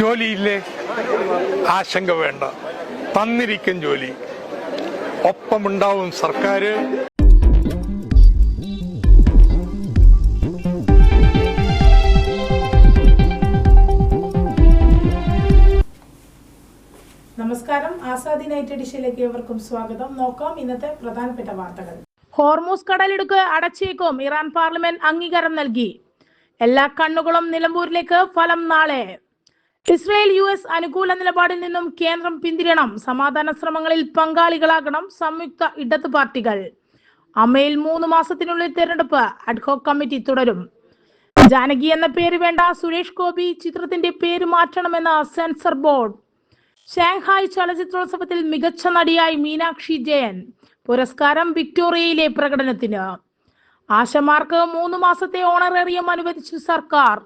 ജോലിയില്ലേ? ആശങ്ക വേണ്ട. തന്നിരിക്കും ജോലി. ഒപ്പമുണ്ടാവും സർക്കാർ നമസ്കാരം. ആസാദി നൈറ്റ് ഡിഷയിലേക്ക് ഏവർക്കും സ്വാഗതം. നോക്കാം ഇന്നത്തെ പ്രധാനപ്പെട്ട വാർത്തകൾ. ഹോർമൂസ് കടലിടുക്ക് അടച്ചേക്കും. ഇറാൻ പാർലമെന്റ് അംഗീകാരം നൽകി. എല്ലാ കണ്ണുകളും നിലമ്പൂരിലേക്ക് ഫലം നാളെ. ഇസ്രയേൽ യു എസ് അനുകൂല നിലപാടിൽ നിന്നും കേന്ദ്രം പിന്തിരണം സമാധാന ശ്രമങ്ങളിൽ പങ്കാളികളാകണം സംയുക്ത ഇടത് പാർട്ടികൾ. അമ്മയിൽ മൂന്ന് മാസത്തിനുള്ളിൽ തെരഞ്ഞെടുപ്പ് അഡ്ഹോക് കമ്മിറ്റി തുടരും. ജാനകി എന്ന പേര് വേണ്ട സുരേഷ് ഗോപി ചിത്രത്തിന്റെ പേര് മാറ്റണമെന്ന സെൻസർ ബോർഡ്. ഷാങ്ഹായ് ചലച്ചിത്രോത്സവത്തിൽ മികച്ച നടിയായി മീനാക്ഷി ജയൻ. പുരസ്കാരം വിക്ടോറിയയിലെ പ്രകടനത്തിന്. ആശമാർക്ക് മൂന്ന് മാസത്തെ ഓണറേറിയം അനുവദിച്ചു സർക്കാർ.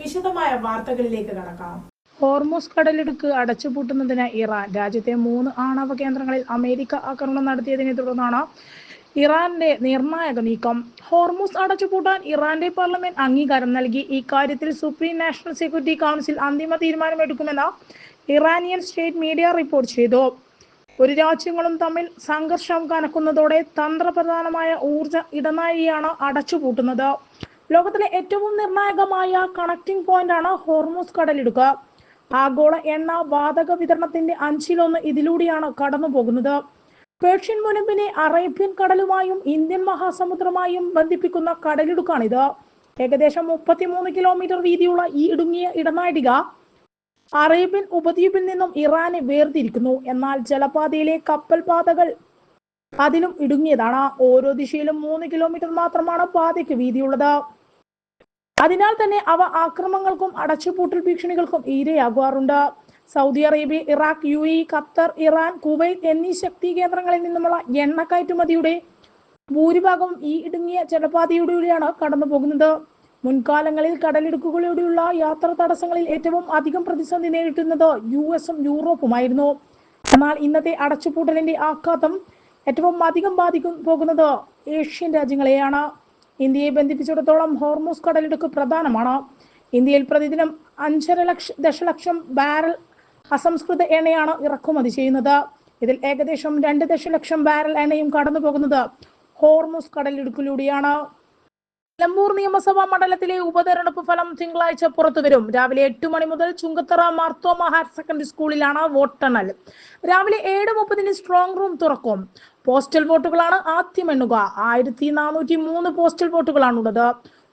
വിശദമായ വാർത്തകളിലേക്ക് കടക്കാം. ഹോർമോസ് കടലിടുക്ക് അടച്ചുപൂട്ടുന്നതിന് ഇറാൻ രാജ്യത്തെ മൂന്ന് ആണവ കേന്ദ്രങ്ങളിൽ അമേരിക്ക ആക്രമണം നടത്തിയതിനെ തുടർന്നാണ് ഇറാന്റെ നിർണായക നീക്കം. ഹോർമൂസ് അടച്ചുപൂട്ടാൻ ഇറാന്റെ പാർലമെന്റ് അംഗീകാരം നൽകി. ഇക്കാര്യത്തിൽ സുപ്രീം നാഷണൽ സെക്യൂരിറ്റി കൗൺസിൽ അന്തിമ തീരുമാനമെടുക്കുമെന്ന് ഇറാനിയൻ സ്റ്റേറ്റ് മീഡിയ റിപ്പോർട്ട് ചെയ്തു. ഒരു രാജ്യങ്ങളും തമ്മിൽ സംഘർഷം കനക്കുന്നതോടെ തന്ത്രപ്രധാനമായ ഊർജ ഇടനാഴിയാണ് അടച്ചുപൂട്ടുന്നത്. ലോകത്തിലെ ഏറ്റവും നിർണായകമായ കണക്ടിംഗ് പോയിന്റ് ആണ് ഹോർമോസ് കടലിടുക. ആഗോള എണ്ണ വാതക വിതരണത്തിന്റെ അഞ്ചിലൊന്ന് ഇതിലൂടെയാണ് കടന്നു പോകുന്നത് പേർഷ്യൻ മുനമ്പിനെ അറേബ്യൻ കടലുമായും ഇന്ത്യൻ മഹാസമുദ്രമായും ബന്ധിപ്പിക്കുന്ന കടലിടുക്കാണിത്. ഏകദേശം മുപ്പത്തിമൂന്ന് കിലോമീറ്റർ വീതിയുള്ള ഈ ഇടുങ്ങിയ ഇടനാഴിക അറേബ്യൻ ഉപദ്വീപിൽ നിന്നും ഇറാനെ വേർതിരിക്കുന്നു. എന്നാൽ ജലപാതയിലെ കപ്പൽ പാതകൾ അതിലും ഇടുങ്ങിയതാണ്. ഓരോ ദിശയിലും മൂന്ന് കിലോമീറ്റർ മാത്രമാണ് പാതയ്ക്ക് വീതിയുള്ളത്. അതിനാൽ തന്നെ അവ ആക്രമണങ്ങൾക്കും അടച്ചുപൂട്ടൽ ഭീഷണികൾക്കും ഇരയാകാറുണ്ട് Saudi Arabia Iraq U A Qatar Iran Kuwait എന്നീ ശക്തി കേന്ദ്രങ്ങളിൽ നിന്നുമുള്ള എണ്ണ കയറ്റുമതിയുടെ ഭൂരിഭാഗവും ഈ ഇടുങ്ങിയ ജലപാതയിലൂടെയാണ് കടന്നു പോകുന്നത് മുൻകാലങ്ങളിൽ കടലിടുക്കുകളിലൂടെയുള്ള യാത്ര തടസ്സങ്ങളിൽ ഏറ്റവും അധികം പ്രതിസന്ധി നേരിട്ടുന്നത് യു എസും യൂറോപ്പുമായിരുന്നു. എന്നാൽ ഇന്നത്തെ അടച്ചുപൂട്ടലിന്റെ ആഘാതം ഏറ്റവും അധികം ബാധിക്കും പോകുന്നത് ഏഷ്യൻ രാജ്യങ്ങളെയാണ്. ഇന്ത്യയെ ബന്ധിപ്പിച്ചിടത്തോളം ഹോർമോസ് കടലിടുക്ക് പ്രധാനമാണ്. ഇന്ത്യയിൽ പ്രതിദിനം അഞ്ചര ലക്ഷ ദശലക്ഷം ബാരൽ അസംസ്കൃത എണ്ണയാണ് ഇറക്കുമതി ചെയ്യുന്നത്. ഇതിൽ ഏകദേശം രണ്ട് ദശലക്ഷം ബാരൽ എണ്ണയും കടന്നു പോകുന്നത് ഹോർമോസ് കടലിടുക്കിലൂടെയാണ്. നിലമ്പൂർ നിയമസഭാ മണ്ഡലത്തിലെ ഉപതെരഞ്ഞെടുപ്പ് ഫലം തിങ്കളാഴ്ച പുറത്തുവരും. രാവിലെ എട്ട് മണി മുതൽ ചുങ്കത്തറ മാർത്തോമ ഹയർ സെക്കൻഡറി സ്കൂളിലാണ് വോട്ടെണ്ണൽ. രാവിലെ ഏഴ് മുപ്പതിന് സ്ട്രോങ് റൂം തുറക്കും. പോസ്റ്റൽ വോട്ടുകളാണ് ആദ്യം എണ്ണുക. ആയിരത്തി നാനൂറ്റി മൂന്ന് പോസ്റ്റൽ വോട്ടുകളാണുള്ളത്.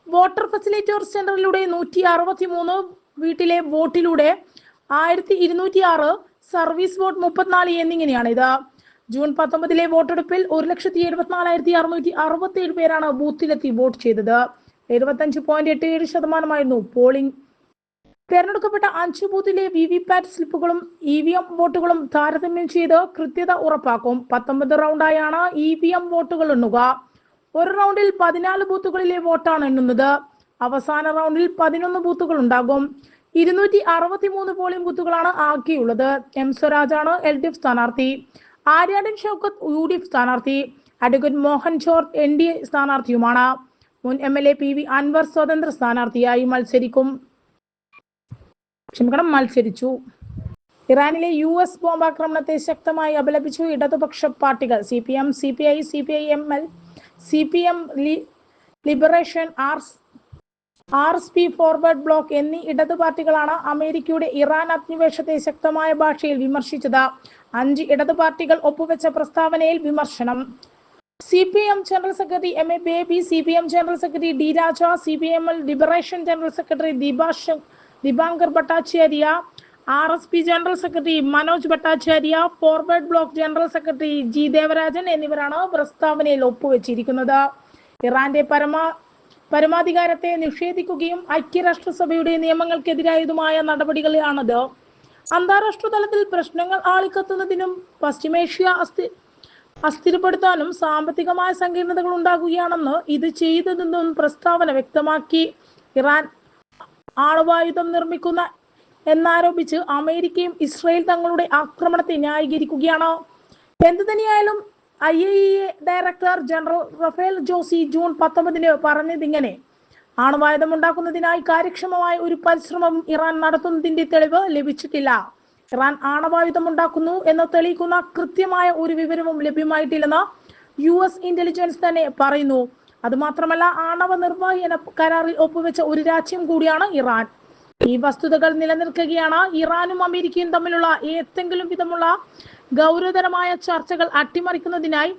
വോട്ടർ ഫെസിലിറ്റേഴ്സ് സെന്ററിലൂടെ നൂറ്റി അറുപത്തി മൂന്ന് വീട്ടിലെ വോട്ടിലൂടെ ആയിരത്തി ഇരുന്നൂറ്റി ആറ് സർവീസ് വോട്ട് മുപ്പത്തിനാല് എന്നിങ്ങനെയാണ് ഇത് ജൂൺ പത്തൊമ്പതിലെ വോട്ടെടുപ്പിൽ ഒരു ലക്ഷത്തി എഴുപത്തിനാലായിരത്തി അറുന്നൂറ്റി അറുപത്തി ഏഴ് പേരാണ് ബൂത്തിലെത്തി വോട്ട് ചെയ്തത്. എഴുപത്തഞ്ച് പോയിന്റ് എട്ട് ഏഴ് ശതമാനമായിരുന്നു പോളിംഗ്. തെരഞ്ഞെടുക്കപ്പെട്ട അഞ്ച് ബൂത്തിലെ വി വി പാറ്റ് സ്ലിപ്പുകളും ഇ വി എം വോട്ടുകളും താരതമ്യം ചെയ്ത് കൃത്യത ഉറപ്പാക്കും. പത്തൊമ്പത് റൗണ്ടായാണ് ഇ വി എം വോട്ടുകൾ എണ്ണുക. ഒരു റൗണ്ടിൽ പതിനാല് ബൂത്തുകളിലെ വോട്ടാണ് എണ്ണുന്നത്. അവസാന റൗണ്ടിൽ പതിനൊന്ന് ബൂത്തുകൾ ഉണ്ടാകും. ഇരുന്നൂറ്റി അറുപത്തി മൂന്ന് പോളിംഗ് ബൂത്തുകളാണ് ആക്കിയുള്ളത്. എം സ്വരാജാണ് എൽ ഡി എഫ് സ്ഥാനാർത്ഥി. Aryadan Shoukath U D F സ്ഥാനാർത്ഥി advocate Mohan George N D A സ്ഥാനാർത്ഥിയുമാണ്. മുൻ M L A P V Anvar സ്വതന്ത്ര സ്ഥാനാർത്ഥിയായി മത്സരിക്കും. ക്ഷമിക്കണം മത്സരിച്ചു. ഇറാനിലെ യു എസ് ബോംബാക്രമണത്തെ ശക്തമായി അപലപിച്ചു. ഇടതുപക്ഷ പാർട്ടികൾ C P M C P I C P I M L C P M liberation R R S P forward bloc എന്നീ ഇടത് പാർട്ടികളാണ് അമേരിക്കയുടെ ഇറാൻ അധിനിവേശത്തെ ശക്തമായ ഭാഷയിൽ വിമർശിച്ചത്. അഞ്ച് ഇടത് പാർട്ടികൾ ഒപ്പുവെച്ച പ്രസ്താവനയിൽ വിമർശനം. C P M general secretary M A Baby C P M general secretary D Raja C P M L liberation general secretary ദീപാശ Dipankar Bhattacharya R S P general secretary Manoj Bhattacharya forward bloc general secretary G Devarajan എന്നിവരാണ് പ്രസ്താവനയിൽ ഒപ്പുവെച്ചിരിക്കുന്നത്. ഇറാന്റെ പരമാ പരമാധികാരത്തെ നിഷേധിക്കുകയും ഐക്യരാഷ്ട്രസഭയുടെ നിയമങ്ങൾക്കെതിരായതുമായ നടപടികളാണത് അന്താരാഷ്ട്ര തലത്തിൽ പ്രശ്നങ്ങൾ ആളിക്കത്തുന്നതിനും പശ്ചിമേഷ്യ അസ്ഥി അസ്ഥിരപ്പെടുത്താനും സാമ്പത്തികമായ സങ്കീർണതകൾ ഉണ്ടാകുകയാണെന്ന് ഇത് ചെയ്തതെന്നും പ്രസ്താവന വ്യക്തമാക്കി. ഇറാൻ ആണവായുധം നിർമ്മിക്കുന്ന എന്നാരോപിച്ച് അമേരിക്കയും ഇസ്രയേൽ തങ്ങളുടെ ആക്രമണത്തെ ന്യായീകരിക്കുകയാണ്. എന്തു തന്നെയായാലും I A E A director general Rafael Josy June പത്തൊമ്പതിന് പറഞ്ഞതിങ്ങനെ ആണവായുധം ഉണ്ടാക്കുന്നതിനായി കാര്യക്ഷമമായ ഒരു പരിശ്രമം ഇറാൻ നടത്തുന്നതിന്റെ തെളിവ് ലഭിച്ചിട്ടില്ല. ഇറാൻ ആണവായുധം ഉണ്ടാക്കുന്നു എന്ന് തെളിയിക്കുന്ന കൃത്യമായ ഒരു വിവരവും ലഭ്യമായിട്ടില്ലെന്ന് യു എസ് ഇന്റലിജൻസ് തന്നെ പറയുന്നു. അതുമാത്രമല്ല ആണവ നിർവഹണ കരാറിൽ ഒപ്പുവെച്ച ഒരു രാജ്യം കൂടിയാണ് ഇറാൻ. ഈ വസ്തുതകൾ നിലനിൽക്കുകയാണ് ഇറാനും അമേരിക്കയും തമ്മിലുള്ള ഏതെങ്കിലും വിധമുള്ള ഗൗരവതരമായ ചർച്ചകൾ അട്ടിമറിക്കുന്നതിനായി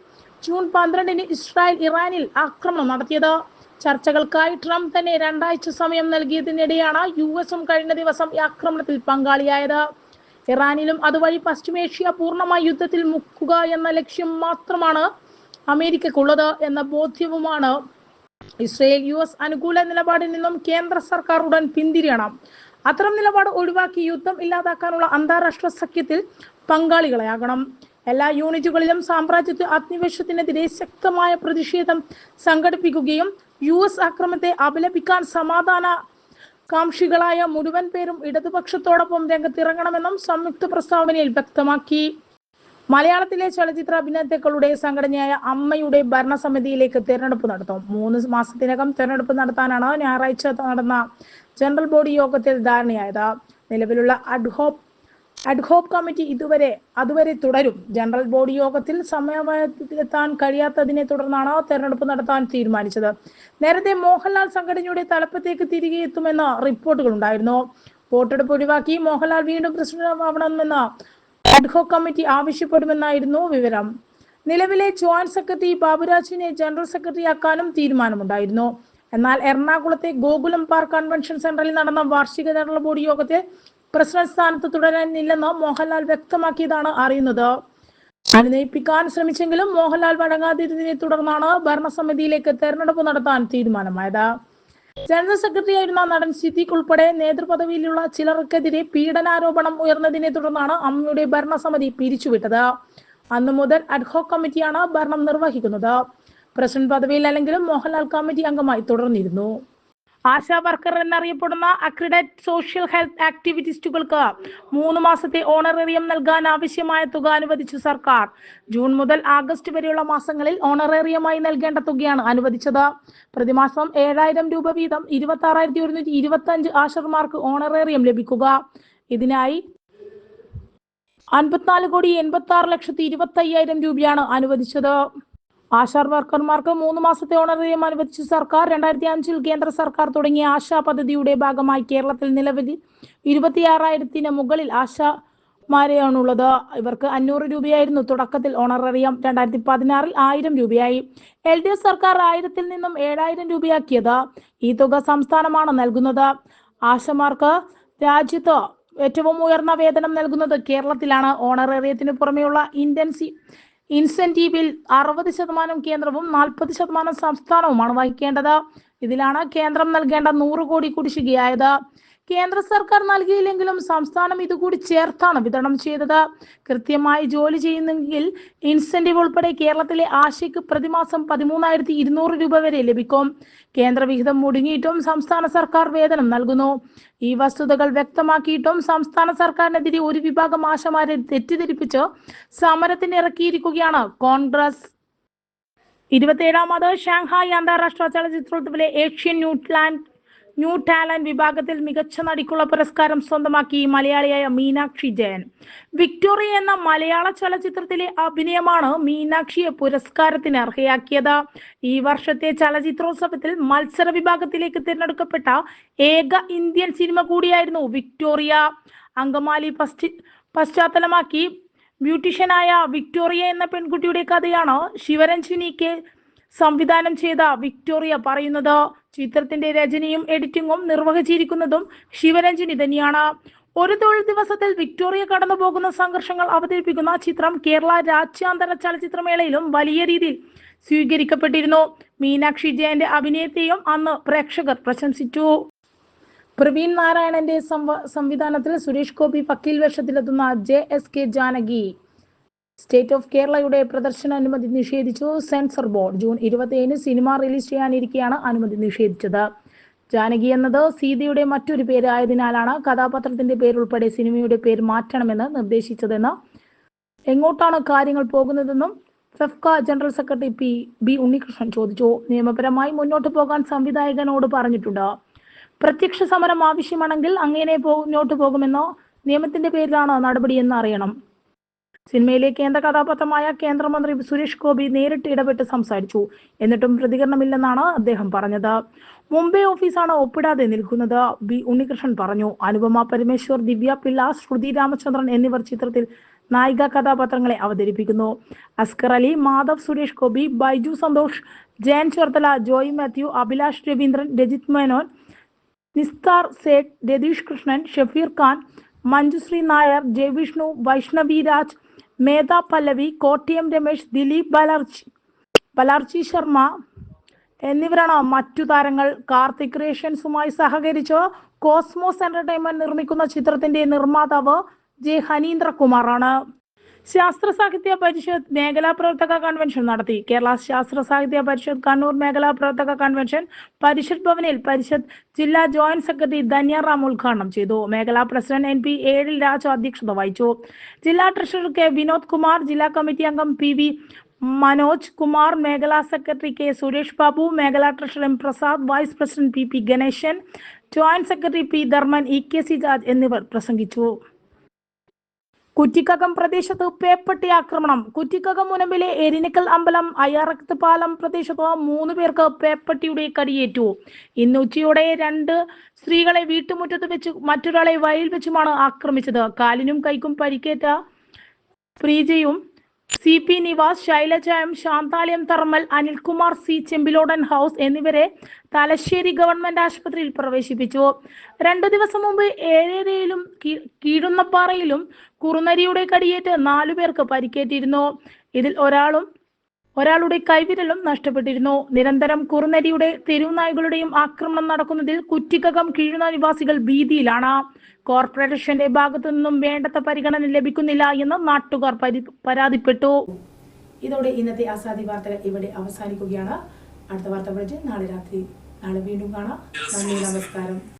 ജൂൺ പന്ത്രണ്ടിന് ഇസ്രായേൽ ഇറാനിൽ ആക്രമണം നടത്തിയത്. ചർച്ചകൾക്കായി ട്രംപ് തന്നെ രണ്ടാഴ്ച സമയം നൽകിയതിനിടെയാണ് യു എസും കഴിഞ്ഞ ദിവസം ഈ ആക്രമണത്തിൽ പങ്കാളിയായത്. ഇറാനിലും അതുവഴി പശ്ചിമേഷ്യ പൂർണമായി യുദ്ധത്തിൽ മുക്കുക എന്ന ലക്ഷ്യം മാത്രമാണ് അമേരിക്കക്കുള്ളത് എന്ന ബോധ്യവുമാണ്. ഇസ്രയേൽ യു എസ് അനുകൂല നിലപാടിൽ നിന്നും കേന്ദ്ര സർക്കാർ ഉടൻ പിന്തിരിയണം. അത്തരം നിലപാട് ഒഴിവാക്കി യുദ്ധം ഇല്ലാതാക്കാനുള്ള അന്താരാഷ്ട്ര സഖ്യത്തിൽ പങ്കാളികളെയാകണം എല്ലാ യൂണിറ്റുകളിലും സാമ്രാജ്യത്വ അധിനിവേശത്തിനെതിരെ ശക്തമായ പ്രതിഷേധം സംഘടിപ്പിക്കുകയും യു എസ് ആക്രമണത്തെ അപലപിക്കാൻ സമാധാന കാംക്ഷികളായ മുഴുവൻ പേരും ഇടതുപക്ഷത്തോടൊപ്പം രംഗത്തിറങ്ങണമെന്നും സംയുക്ത പ്രസ്താവനയിൽ വ്യക്തമാക്കി. മലയാളത്തിലെ ചലച്ചിത്ര അഭിനേതാക്കളുടെ സംഘടനയായ അമ്മയുടെ ഭരണസമിതിയിലേക്ക് തെരഞ്ഞെടുപ്പ് നടത്തും. മൂന്ന് മാസത്തിനകം തെരഞ്ഞെടുപ്പ് നടത്താനാണ് ഞായറാഴ്ച നടന്ന ജനറൽ ബോഡി യോഗത്തിൽ ധാരണയായത്. നിലവിലുള്ള അഡ്ഹോപ്പ് അഡ്ഹോപ്പ് കമ്മിറ്റി ഇതുവരെ അതുവരെ തുടരും. ജനറൽ ബോഡി യോഗത്തിൽ സമയമെത്താൻ കഴിയാത്തതിനെ തുടർന്നാണ് തെരഞ്ഞെടുപ്പ് നടത്താൻ തീരുമാനിച്ചത്. നേരത്തെ മോഹൻലാൽ സംഘടനയുടെ തലപ്പത്തേക്ക് തിരികെ എത്തുമെന്ന റിപ്പോർട്ടുകൾ ഉണ്ടായിരുന്നു വോട്ടെടുപ്പ് ഒഴിവാക്കി മോഹൻലാൽ വീണ്ടും പ്രസിഡന്റ് ആവണമെന്ന് അഡ്ഹോക് കമ്മിറ്റി ആവശ്യപ്പെടുമെന്നായിരുന്നു വിവരം. നിലവിലെ ജോയിന്റ് സെക്രട്ടറി ബാബുരാജിനെ ജനറൽ സെക്രട്ടറി ആക്കാനും തീരുമാനമുണ്ടായിരുന്നു. എന്നാൽ എറണാകുളത്തെ ഗോകുലം പാർക്ക് കൺവെൻഷൻ സെന്ററിൽ നടന്ന വാർഷിക ജനറൽ ബോഡി യോഗത്തിൽ പ്രസിഡന്റ് സ്ഥാനത്ത് തുടരാനില്ലെന്ന് മോഹൻലാൽ വ്യക്തമാക്കിയതാണ് അറിയുന്നത്. അനുനയിപ്പിക്കാൻ ശ്രമിച്ചെങ്കിലും മോഹൻലാൽ വഴങ്ങാതിരുന്നതിനെ തുടർന്നാണ് ഭരണസമിതിയിലേക്ക് തെരഞ്ഞെടുപ്പ് നടത്താൻ തീരുമാനമായത്. ജനറൽ സെക്രട്ടറി ആയിരുന്ന നടൻ സിദ്ദീഖ് ഉൾപ്പെടെ നേതൃപദവിയിലുള്ള ചിലർക്കെതിരെ പീഡനാരോപണം ഉയർന്നതിനെ തുടർന്നാണ് അമ്മയുടെ ഭരണസമിതി പിരിച്ചുവിട്ടത്. അന്നു മുതൽ അഡ്ഹോക് കമ്മിറ്റിയാണ് ഭരണം നിർവഹിക്കുന്നത്. പ്രസിഡന്റ് പദവിയിൽ അല്ലെങ്കിലും മോഹൻലാൽ കമ്മിറ്റി അംഗമായി തുടർന്നിരുന്നു. ആശാ വർക്കർ എന്നറിയപ്പെടുന്ന അക്രിഡേറ്റ് സോഷ്യൽ ഹെൽത്ത് ആക്ടിവിറ്റിസ്റ്റുകൾക്ക് മൂന്ന് മാസത്തെ ഓണറേറിയം നൽകാൻ ആവശ്യമായ തുക അനുവദിച്ചു സർക്കാർ. ജൂൺ മുതൽ ആഗസ്റ്റ് വരെയുള്ള മാസങ്ങളിൽ ഓണറേറിയമായി നൽകേണ്ട തുകയാണ് അനുവദിച്ചത്. പ്രതിമാസം ഏഴായിരം രൂപ വീതം ഇരുപത്തി ആറായിരത്തി ഒരുന്നൂറ്റി ഇരുപത്തി അഞ്ച് ആശർമാർക്ക് ഓണറേറിയം ലഭിക്കുക. ഇതിനായി അൻപത്തിനാല് കോടി എൺപത്തി ആറ് ലക്ഷത്തി ഇരുപത്തി അയ്യായിരം രൂപയാണ് അനുവദിച്ചത്. ആശാ വർക്കർമാർക്ക് മൂന്ന് മാസത്തെ ഓണറേറിയം അനുവദിച്ച സർക്കാർ രണ്ടായിരത്തി അഞ്ചിൽ കേന്ദ്ര സർക്കാർ തുടങ്ങിയ ആശാ പദ്ധതിയുടെ ഭാഗമായി കേരളത്തിൽ നിലവിൽ ഇരുപത്തിയാറായിരത്തിന് മുകളിൽ ആശാമാരെയാണുള്ളത്. ഇവർക്ക് അഞ്ഞൂറ് രൂപയായിരുന്നു. തുടക്കത്തിൽ ഓണറേറിയം രണ്ടായിരത്തി പതിനാറിൽ ആയിരം രൂപയായി. എൽ ഡി എഫ് സർക്കാർ ആയിരത്തിൽ നിന്നും ഏഴായിരം രൂപയാക്കിയത് ഈ തുക സംസ്ഥാനമാണ് നൽകുന്നത്. ആശമാർക്ക് രാജ്യത്ത് ഏറ്റവും ഉയർന്ന വേതനം നൽകുന്നത് കേരളത്തിലാണ്. ഓണറേറിയത്തിന് പുറമെയുള്ള ഇന്റൻസീവ് ഇൻസെന്റീവിൽ അറുപത് ശതമാനം കേന്ദ്രവും നാൽപ്പത് ശതമാനം സംസ്ഥാനവുമാണ് വഹിക്കേണ്ടത്. ഇതിലാണ് കേന്ദ്രം നൽകേണ്ട നൂറ് കോടി കുടിശ്ശികയായത്. കേന്ദ്ര സർക്കാർ നൽകിയില്ലെങ്കിലും സംസ്ഥാനം ഇതുകൂടി ചേർത്താണ് വിതരണം ചെയ്തത്. കൃത്യമായി ജോലി ചെയ്യുന്നെങ്കിൽ ഇൻസെന്റീവ് ഉൾപ്പെടെ കേരളത്തിലെ ആശയ്ക്ക് പ്രതിമാസം പതിമൂന്നായിരത്തി ഇരുന്നൂറ് രൂപ വരെ ലഭിക്കും. കേന്ദ്ര വിഹിതം മുടങ്ങിയിട്ടും സംസ്ഥാന സർക്കാർ വേതനം നൽകുന്നു. ഈ വസ്തുതകൾ വ്യക്തമാക്കിയിട്ടും സംസ്ഥാന സർക്കാരിനെതിരെ ഒരു വിഭാഗം ആശമാരെ തെറ്റിദ്ധരിപ്പിച്ച് സമരത്തിന് ഇറക്കിയിരിക്കുകയാണ് കോൺഗ്രസ്. ഇരുപത്തിയേഴാമത് ഷാങ്ഹായ് അന്താരാഷ്ട്ര ചലച്ചിത്രോത്സവത്തിലെ ഏഷ്യൻ ന്യൂട്ട്ലാൻഡ് ന്യൂ ടാലന്റ് വിഭാഗത്തിൽ മികച്ച നടിക്കുള്ള പുരസ്കാരം സ്വന്തമാക്കി മലയാളിയായ മീനാക്ഷി ജയൻ. വിക്ടോറിയ എന്ന മലയാള ചലച്ചിത്രത്തിലെ അഭിനയമാണ് മീനാക്ഷിയെ പുരസ്കാരത്തിന് അർഹയാക്കിയത്. ഈ വർഷത്തെ ചലച്ചിത്രോത്സവത്തിൽ മത്സര വിഭാഗത്തിലേക്ക് തിരഞ്ഞെടുക്കപ്പെട്ട ഏക ഇന്ത്യൻ സിനിമ കൂടിയായിരുന്നു വിക്ടോറിയ അങ്കമാലി പശ്ചി പശ്ചാത്തലമാക്കി ബ്യൂട്ടീഷ്യനായ വിക്ടോറിയ എന്ന പെൺകുട്ടിയുടെ കഥയാണ് ശിവരഞ്ജിനി കെ സംവിധാനം ചെയ്ത വിക്ടോറിയ പറയുന്നത് ചിത്രത്തിന്റെ രചനയും എഡിറ്റിംഗും നിർവഹിച്ചിരിക്കുന്നതും ശിവരഞ്ജിനി തന്നെയാണ്. ഒരു തൊഴിൽ ദിവസത്തിൽ വിക്ടോറിയ കടന്നു പോകുന്ന സംഘർഷങ്ങൾ അവതരിപ്പിക്കുന്ന ചിത്രം കേരള രാജ്യാന്തര ചലച്ചിത്രമേളയിലും വലിയ രീതിയിൽ സ്വീകരിക്കപ്പെട്ടിരുന്നു. മീനാക്ഷി ജയന്റെ അഭിനയത്തെയും അന്ന് പ്രേക്ഷകർ പ്രശംസിച്ചു. പ്രവീൺ നാരായണന്റെ സംവ- സംവിധാനത്തിൽ സുരേഷ് ഗോപി വക്കീൽ വേഷത്തിലെത്തുന്ന J S K Janaki. State of കേരളയുടെ പ്രദർശന അനുമതി നിഷേധിച്ചു. സെൻസർ ബോർഡ് ജൂൺ ഇരുപത്തിയേഴിന് സിനിമ റിലീസ് ചെയ്യാനിരിക്കെയാണ് അനുമതി നിഷേധിച്ചത്. ജാനകി എന്നത് സീതയുടെ മറ്റൊരു പേര് ആയതിനാലാണ് കഥാപാത്രത്തിന്റെ പേരുൾപ്പെടെ സിനിമയുടെ പേര് മാറ്റണമെന്ന് നിർദ്ദേശിച്ചതെന്ന് എങ്ങോട്ടാണ് കാര്യങ്ങൾ പോകുന്നതെന്നും FEFKA general secretary P B Unnikrishnan ചോദിച്ചു. നിയമപരമായി മുന്നോട്ട് പോകാൻ സംവിധായകനോട് പറഞ്ഞിട്ടുണ്ട്. പ്രത്യക്ഷ സമരം ആവശ്യമാണെങ്കിൽ അങ്ങനെ മുന്നോട്ട് പോകുമെന്നോ നിയമത്തിന്റെ പേരിലാണോ നടപടിയെന്ന് അറിയണം. സിനിമയിലെ കേന്ദ്ര കഥാപാത്രമായ കേന്ദ്രമന്ത്രി സുരേഷ് ഗോപി നേരിട്ട് ഇടപെട്ട് സംസാരിച്ചു. എന്നിട്ടും പ്രതികരണമില്ലെന്നാണ് അദ്ദേഹം പറഞ്ഞത്. മുംബൈ ഓഫീസാണ് ഒപ്പിടാതെ നിൽക്കുന്നത് ബി ഉണ്ണികൃഷ്ണൻ പറഞ്ഞു. അനുപമ പരമേശ്വർ ദിവ്യ പിള്ള ശ്രുതി രാമചന്ദ്രൻ എന്നിവർ ചിത്രത്തിൽ നായിക കഥാപാത്രങ്ങളെ അവതരിപ്പിക്കുന്നു. അസ്കർ അലി മാധവ് സുരേഷ് ഗോപി ബൈജു സന്തോഷ് ജയൻ ചേർത്തല ജോയ് മാത്യു അഭിലാഷ് രവീന്ദ്രൻ രജിത് മേനോൻ നിസ്താർ സേഠ് രതീഷ് കൃഷ്ണൻ ഷഫീർ ഖാൻ മഞ്ജുശ്രീ നായർ ജയവിഷ്ണു വൈഷ്ണവി രാജ് മേധ പല്ലവി കോട്ടയം രമേശ് ദിലീപ് ബാലർജി ബാലാർജി ശർമ്മ എന്നിവരാണ് മറ്റു താരങ്ങൾ. കാർത്തിക് ക്രിയേഷൻസുമായി സഹകരിച്ച് കോസ്മോസ് എന്റർടൈൻമെന്റ് നിർമ്മിക്കുന്ന ചിത്രത്തിന്റെ നിർമ്മാതാവ് ജെ ഹനീന്ദ്രകുമാറാണ്. ശാസ്ത്ര സാഹിത്യ പരിഷത്ത് മേഖലാ പ്രവർത്തക കൺവെൻഷൻ നടത്തി. കേരള ശാസ്ത്ര സാഹിത്യ പരിഷത്ത് കണ്ണൂർ മേഖലാ പ്രവർത്തക കൺവെൻഷൻ പരിഷത്ത് ഭവനിൽ പരിഷത്ത് ജില്ലാ ജോയിന്റ് സെക്രട്ടറി ധന്യ റാം ഉദ്ഘാടനം ചെയ്തു. മേഖലാ പ്രസിഡന്റ് എൻ പി ഏഴിൽ രാജു അധ്യക്ഷത വഹിച്ചു. ജില്ലാ ട്രഷറർ കെ വിനോദ് കുമാർ ജില്ലാ കമ്മിറ്റി അംഗം പി വി മനോജ് കുമാർ മേഖലാ സെക്രട്ടറി കെ സുരേഷ് ബാബു മേഖലാ treasurer M Prasad vice president P P Ganesan joint secretary P Dharman E K C ജാജ് എന്നിവർ പ്രസംഗിച്ചു. കുറ്റിക്കകം പ്രദേശത്ത് പേപ്പട്ടി ആക്രമണം. കുറ്റിക്കകം മുനമ്പിലെ എരിനിക്കൽ അമ്പലം അയ്യാറക്കത്ത് പാലം പ്രദേശത്ത് മൂന്ന് പേർക്ക് പേപ്പട്ടിയുടെ കടിയേറ്റു. ഇന്ന് ഉച്ചയോടെ രണ്ട് സ്ത്രീകളെ വീട്ടുമുറ്റത്ത് വെച്ച് മറ്റൊരാളെ വയലിൽ വെച്ചുമാണ് ആക്രമിച്ചത്. കാലിനും കൈക്കും പരിക്കേറ്റ പ്രീജയും C P Nivas Shailaja M Santhalayam തർമൽ Anilkumar C ചെമ്പിലോടൻ house എന്നിവരെ തലശ്ശേരി ഗവൺമെന്റ് ആശുപത്രിയിൽ പ്രവേശിപ്പിച്ചു. രണ്ടു ദിവസം മുമ്പ് ഏഴരയിലും കീഴുന്നപ്പാറയിലും കുറുനരിയുടെ കടിയേറ്റ് നാലുപേർക്ക് പരിക്കേറ്റിരുന്നു. ഇതിൽ ഒരാളും ഒരാളുടെ കൈവിരലും നഷ്ടപ്പെട്ടിരുന്നു. നിരന്തരം കുറുനരിയുടെ തെരുവുനായ്കളുടെയും ആക്രമണം നടക്കുന്നതിൽ കുറ്റിക്കകം കീഴുന്ന നിവാസികൾ ഭീതിയിലാണ്. കോർപ്പറേഷന്റെ ഭാഗത്തു നിന്നും വേണ്ടത്ര പരിഗണന ലഭിക്കുന്നില്ല എന്ന് നാട്ടുകാർ പരാതിപ്പെട്ടു. ഇതോടെ ഇന്നത്തെ അസാധി വാർത്തകൾ ഇവിടെ അവസാനിക്കുകയാണ്. അടുത്ത വാർത്ത നാളെ രാത്രി നാളെ വീണ്ടും കാണാം. നന്ദി നമസ്കാരം.